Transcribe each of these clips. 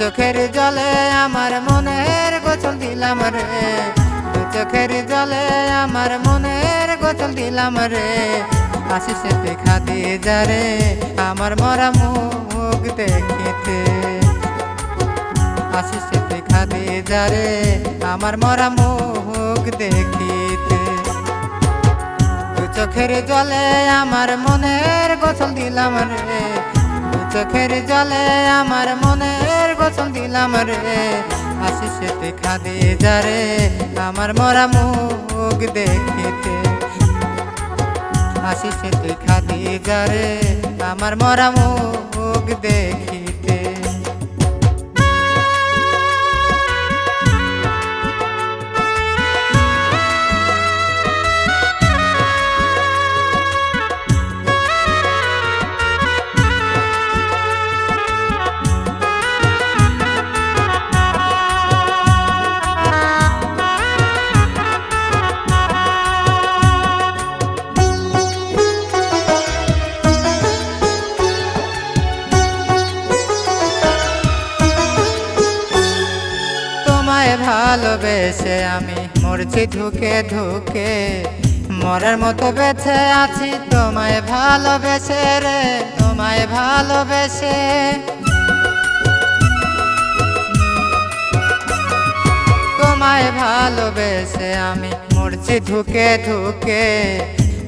চোখের জলে আমার মনের গোসল দিলাম রে। চোখের জলে আমার মনের গোসল দিলাম রে। আশিসে দেখা দিয়ে যারে আমার মরা মুখ দেখিতে। আশিসে দেখা দিয়ে যারে আমার মরা মুখ দেখিতে। দু চোখের জলে আমার মনের গোসল দিলাম রে। চোখের জলে আমার মনের গোসল দিলাম রে। আশিসেতে খাদে যারে আমার মরা মুখ দেখিতে। আশিসেতে খাদে যারে আমার মরা মুখ দেখিতে। ভালোবেসে আমি মরছি ধুকে ধুকে। মরার মতো বেঁচে আছি, তোমায় ভালোবেসে রে, তোমায় ভালোবেসে। তোমায় ভালোবেসে আমি মরছি ধুকে ধুকে।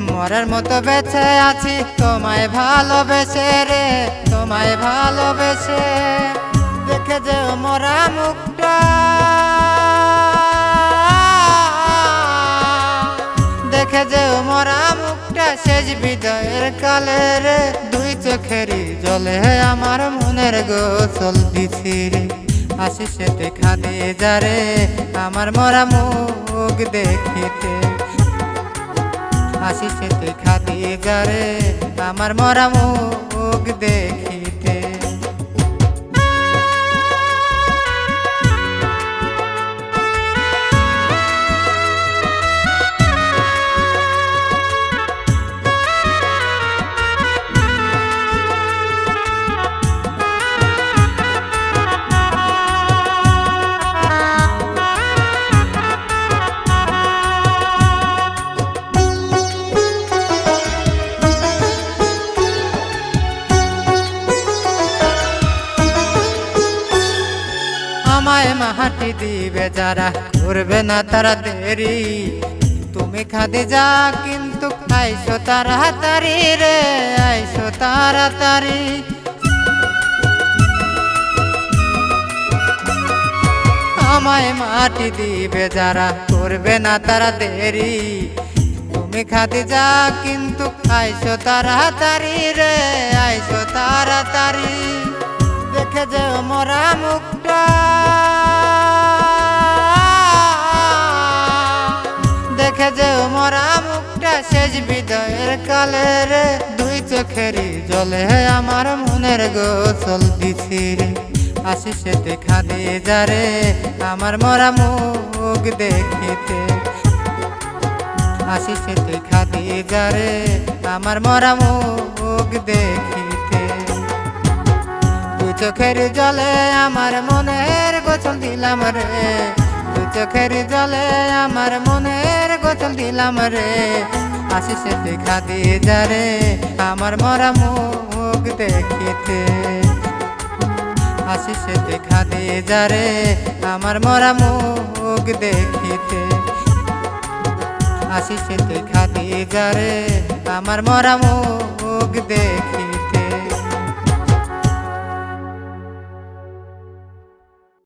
মরার মতো বেঁচে আছি, তোমায় ভালোবেসে রে, তোমায় ভালোবেসে। দেখে যে মরা মুখটা মরা মুখটা শেষ বিদায়ের কালে রে। দুই চোখেরই জলে আমার মনের গোসল দিছি রে। আশিসে দেখা দিয়ে যা রে, আমার মরা মুখ দেখিতে। আশিসে দেখা দিয়ে যা রে, আমার মরা মুখ মাহাটি দিবে যারা করবে না তারা দেরি। তুমি খাদে যা কিন্তু আইসো তাড়াতাড়ি রে, আইসো তাড়াতাড়ি আমায় মাটি দিবে যারা করবে না তারা দেরি। তুমি খাদে যা কিন্তু আইসো তাড়াতাড়ি রে, আইসো তাড়াতাড়ি দেখে যে মরা মুখটা দেখে যে মরা মুখটা শেষ বিদয়ের কালে রে। দুই চোখেরই জলে আমার মনের গোসল দিছি রে। আশিসে দেখা দিয়ে যা রে, আমার মরা মুখ দেখিতে। আশিসে দেখা দিয়ে যা রে, আমার মরা মুখ দেখিতে। দুই চোখের জলে আমার মনের গোসল দিলাম রে। দুই চোখের জলে আমার মনের গোসল দিলাম রে। আশিসে দেখা দিয়ে যা রে। আমার মরা মুখ দেখিতে। আশিসে দেখা দিয়ে যা রে। আমার মরা মুখ দেখিতে। আশিসে দেখা দিয়ে যা রে। আমার মরা মুখ দেখিতে।